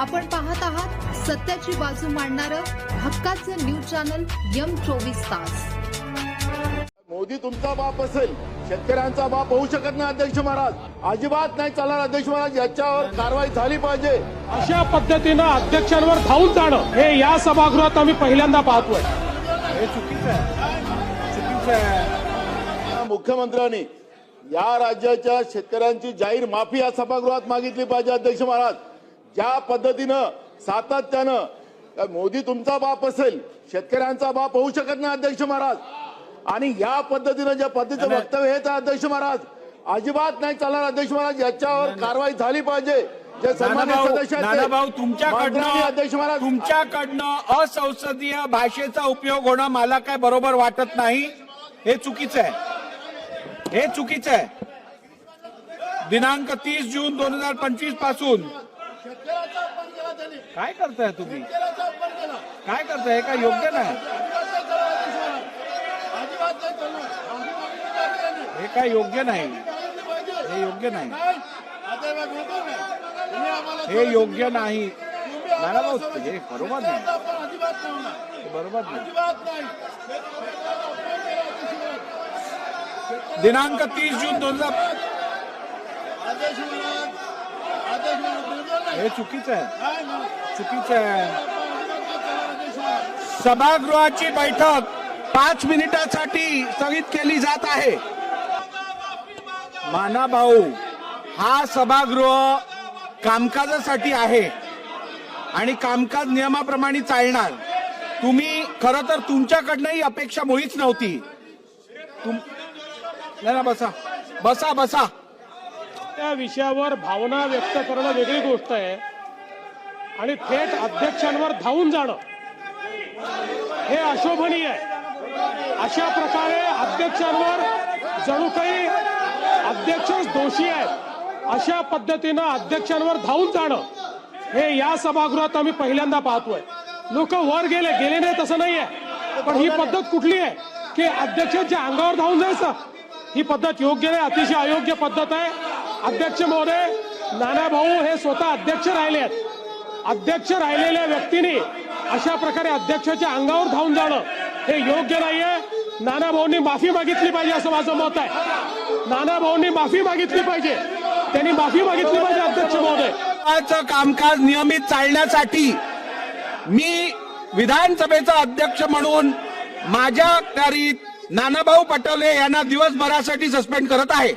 आपण पाहत आहात सत्याची बाजू मांडणारं हक्काचं न्यूज चॅनल यम चोवीस तास. मोदी तुमचा बाप असेल शेतकऱ्यांचा बाप होऊ शकत नाही अध्यक्ष महाराज. अजिबात नाही चालणार अध्यक्ष महाराज याच्यावर कारवाई झाली पाहिजे. अशा पद्धतीनं अध्यक्षांवर धावून जाणं हे या सभागृहात आम्ही पहिल्यांदा पाहतोय. हे चुकीचं आहे. चुकीचं आहे. मुख्यमंत्र्यांनी या राज्याच्या शेतकऱ्यांची जाहीर माफी या सभागृहात मागितली पाहिजे अध्यक्ष महाराज. ज्या पद्धतीनं सातत्यानं मोदी तुमचा बाप असेल शेतकऱ्यांचा बाप होऊ शकत नाही अध्यक्ष महाराज. आणि या पद्धतीनं ज्या पद्धतीचं वक्तव्य आहे अध्यक्ष महाराज अजिबात नाही चालणार अध्यक्ष महाराज. याच्यावर कारवाई झाली पाहिजे. तुमच्याकडनं तुमच्याकडनं असंसदीय भाषेचा उपयोग होणं मला काय बरोबर वाटत नाही हे चुकीचं आहे. हे चुकीचं आहे. दिनांक तीस जून दोन हजार पंचवीसपासून शेतकऱ्याचा अपमान केला त्यांनी. काय करताय तुम्ही. काय करताय? हे काय योग्य नाही. हे काय योग्य नाही. हे योग्य नाही. हे योग्य नाही. समज- हे बरोबर नाही. बरोबर नाही. दिनांक तीस जून दोन हजार हे चुकीचं आहे. चुकीचं आहे. सभागृहाची बैठक पाच मिनिटासाठी स्थगित केली जात आहे. माना भाऊ हा सभागृह कामकाजासाठी आहे आणि कामकाज नियमाप्रमाणे चालणार. तुम्ही खरं तर तुमच्याकडनं ही अपेक्षा मुळीच नव्हती. तुम नाही ना बसा. बसा बसा. त्या विषयावर भावना व्यक्त करणं वेगळी गोष्ट आहे. आणि थेट अध्यक्षांवर धावून जाणं हे अशोभनीय आहे. अशा प्रकारे अध्यक्षांवर जणू काही अध्यक्षच दोषी आहेत अशा पद्धतीनं अध्यक्षांवर धावून जाणं हे या सभागृहात आम्ही पहिल्यांदा पाहतोय. लोक वर गेले गेले नाही तसं नाहीये. पण ही पद्धत कुठली आहे? की अध्यक्षांच्या अंगावर धावून जायचं ही पद्धत योग्य नाही अतिशय अयोग्य पद्धत आहे. अध्यक्ष महोदय नाना भाऊ हे स्वतः अध्यक्ष राहिले आहेत. अध्यक्ष राहिलेल्या व्यक्तीने अशा प्रकारे अध्यक्षाच्या अंगावर धावून जाणं हे योग्य नाहीये. नाना भाऊंनी माफी मागितली पाहिजे असं माझं मत आहे. नाना भाऊंनी माफी मागितली पाहिजे. त्यांनी माफी मागितली पाहिजे अध्यक्ष महोदय. कामकाज नियमित चालण्यासाठी मी विधानसभेचा अध्यक्ष म्हणून माझ्या करीत नानाभाऊ पटोले यांना दिवसभरासाठी सस्पेंड करत आहे.